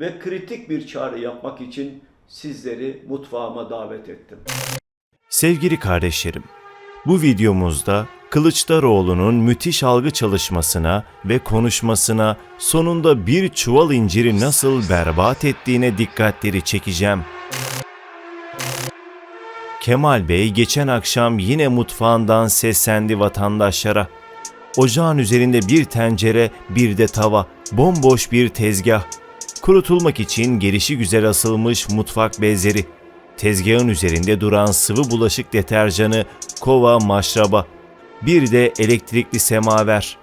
ve kritik bir çağrı yapmak için sizleri mutfağıma davet ettim. Sevgili kardeşlerim, bu videomuzda Kılıçdaroğlu'nun müthiş algı çalışmasına ve konuşmasına sonunda bir çuval inciri nasıl berbat ettiğine dikkatleri çekeceğim. Kemal Bey geçen akşam yine mutfağından seslendi vatandaşlara. Ocağın üzerinde bir tencere, bir de tava, bomboş bir tezgah. Kurutulmak için gelişi güzel asılmış mutfak bezleri. Tezgahın üzerinde duran sıvı bulaşık deterjanı, kova, maşraba. Bir de elektrikli semaver.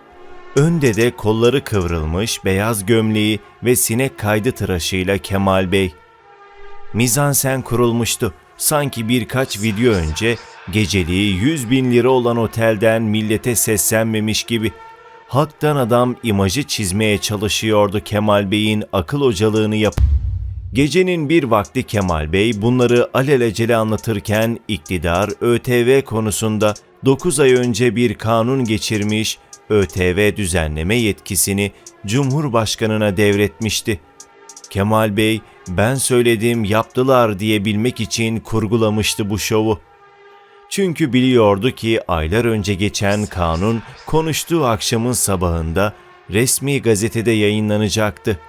Önde de kolları kıvrılmış beyaz gömleği ve sinek kaydı tıraşıyla Kemal Bey. Mizansen kurulmuştu. Sanki birkaç video önce geceliği 100 bin lira olan otelden millete seslenmemiş gibi. Haktan adam imajı çizmeye çalışıyordu Kemal Bey'in akıl hocalığını yap. Gecenin bir vakti Kemal Bey bunları alelacele anlatırken iktidar ÖTV konusunda 9 ay önce bir kanun geçirmiş, ÖTV düzenleme yetkisini Cumhurbaşkanına devretmişti. Kemal Bey ben söyledim yaptılar diyebilmek için kurgulamıştı bu şovu. Çünkü biliyordu ki aylar önce geçen kanun konuştuğu akşamın sabahında resmi gazetede yayınlanacaktı.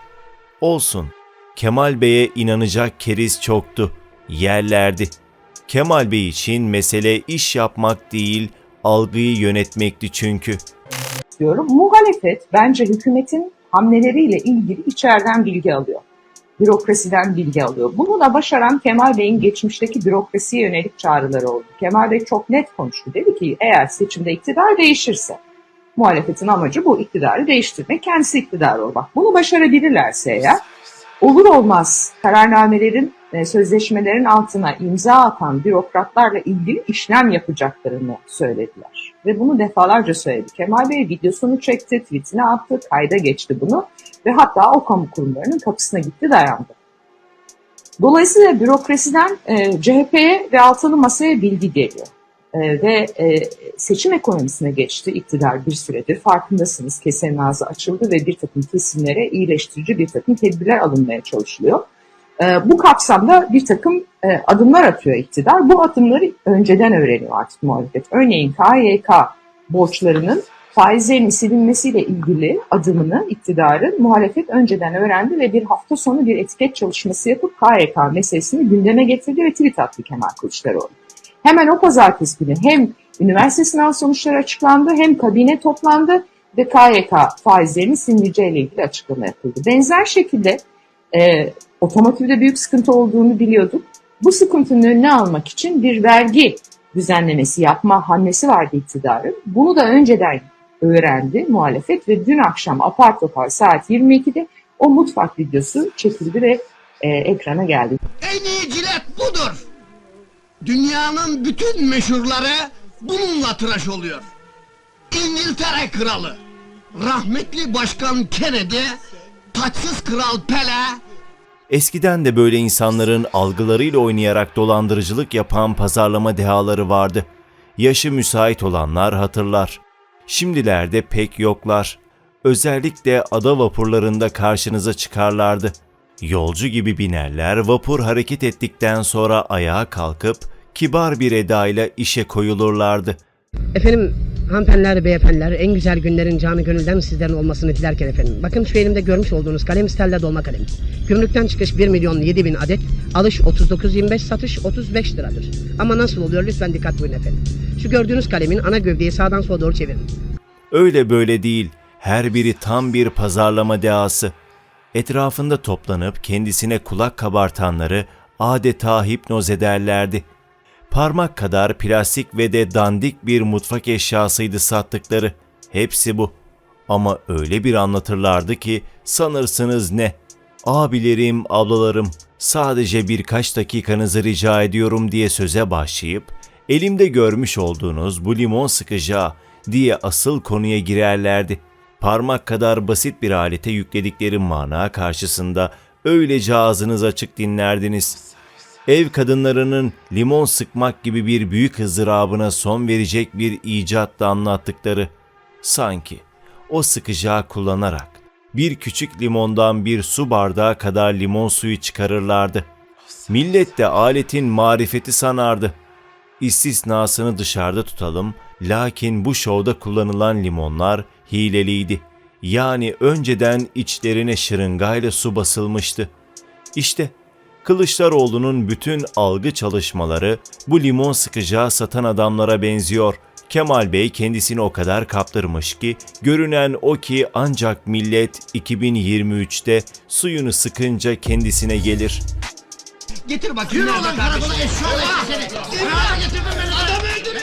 Olsun. Kemal Bey'e inanacak keriz çoktu. Yerlerdi. Kemal Bey için mesele iş yapmak değil, algıyı yönetmekti çünkü. istiyorum. Muhalefet bence hükümetin hamleleriyle ilgili içeriden bilgi alıyor. Bürokrasiden bilgi alıyor. Bunu da başaran Kemal Bey'in geçmişteki bürokrasiye yönelik çağrıları oldu. Kemal Bey çok net konuştu. Dedi ki eğer seçimde iktidar değişirse, muhalefetin amacı bu iktidarı değiştirmek, kendisi iktidar olmak. Bunu başarabilirlerse eğer, olur olmaz kararnamelerin, e, sözleşmelerin altına imza atan bürokratlarla ilgili işlem yapacaklarını söylediler. Ve bunu defalarca söyledi. Kemal Bey videosunu çekti, tweetine attı, kayda geçti bunu ve hatta o kamu kurumlarının kapısına gitti dayandı. Dolayısıyla bürokrasiden e, CHP'ye ve altılı masaya bilgi geliyor. E, ve e, seçim ekonomisine geçti iktidar bir süredir. Farkındasınız kesenin ağzı açıldı ve bir takım kesimlere iyileştirici bir takım tedbirler alınmaya çalışılıyor. E, bu kapsamda bir takım e, adımlar atıyor iktidar. Bu adımları önceden öğreniyor artık muhalefet. Örneğin KYK borçlarının faizlerin silinmesiyle ilgili adımını iktidarın muhalefet önceden öğrendi ve bir hafta sonu bir etiket çalışması yapıp KYK meselesini gündeme getirdi ve tweet attı Kemal Kılıçdaroğlu. Hemen o pazartesi günü hem üniversite sınav sonuçları açıklandı hem kabine toplandı ve KYK faizlerinin silineceğiyle ilgili açıklama yapıldı. Benzer şekilde e, otomotivde büyük sıkıntı olduğunu biliyorduk. Bu sıkıntının önüne almak için bir vergi düzenlemesi yapma hamlesi vardı iktidarın. Bunu da önceden öğrendi muhalefet ve dün akşam apar topar saat 22'de o mutfak videosu çekildi ve e, ekrana geldi. En iyi cilet budur. Dünyanın bütün meşhurları bununla tıraş oluyor. İngiltere kralı, rahmetli başkan Kennedy, taçsız kral Pele, Eskiden de böyle insanların algılarıyla oynayarak dolandırıcılık yapan pazarlama dehaları vardı. Yaşı müsait olanlar hatırlar. Şimdilerde pek yoklar. Özellikle ada vapurlarında karşınıza çıkarlardı. Yolcu gibi binerler, vapur hareket ettikten sonra ayağa kalkıp kibar bir edayla işe koyulurlardı. Efendim hanımefendiler, beyefendiler en güzel günlerin canı gönülden sizlerin olmasını dilerken efendim. Bakın şu elimde görmüş olduğunuz kalem stella dolma kalem. Gümrükten çıkış 1 milyon 7 bin adet, alış 39.25, satış 35 liradır. Ama nasıl oluyor lütfen dikkat buyurun efendim. Şu gördüğünüz kalemin ana gövdeyi sağdan sola doğru çevirin. Öyle böyle değil, her biri tam bir pazarlama dehası. Etrafında toplanıp kendisine kulak kabartanları adeta hipnoz ederlerdi. Parmak kadar plastik ve de dandik bir mutfak eşyasıydı sattıkları. Hepsi bu. Ama öyle bir anlatırlardı ki sanırsınız ne? Abilerim, ablalarım, sadece birkaç dakikanızı rica ediyorum diye söze başlayıp elimde görmüş olduğunuz bu limon sıkacağı diye asıl konuya girerlerdi. Parmak kadar basit bir alete yükledikleri mana karşısında öylece ağzınız açık dinlerdiniz. Ev kadınlarının limon sıkmak gibi bir büyük ızdırabına son verecek bir icatla anlattıkları sanki o sıkacağı kullanarak bir küçük limondan bir su bardağı kadar limon suyu çıkarırlardı. Millet de aletin marifeti sanardı. İstisnasını dışarıda tutalım, lakin bu şovda kullanılan limonlar hileliydi. Yani önceden içlerine şırıngayla su basılmıştı. İşte Kılıçdaroğlu'nun bütün algı çalışmaları bu limon sıkacağı satan adamlara benziyor. Kemal Bey kendisini o kadar kaptırmış ki görünen o ki ancak millet 2023'te suyunu sıkınca kendisine gelir. Getir bakayım Yürü nerede kardeşim? Eşşoğlu seni. Getirdin beni. Adamı öldürün.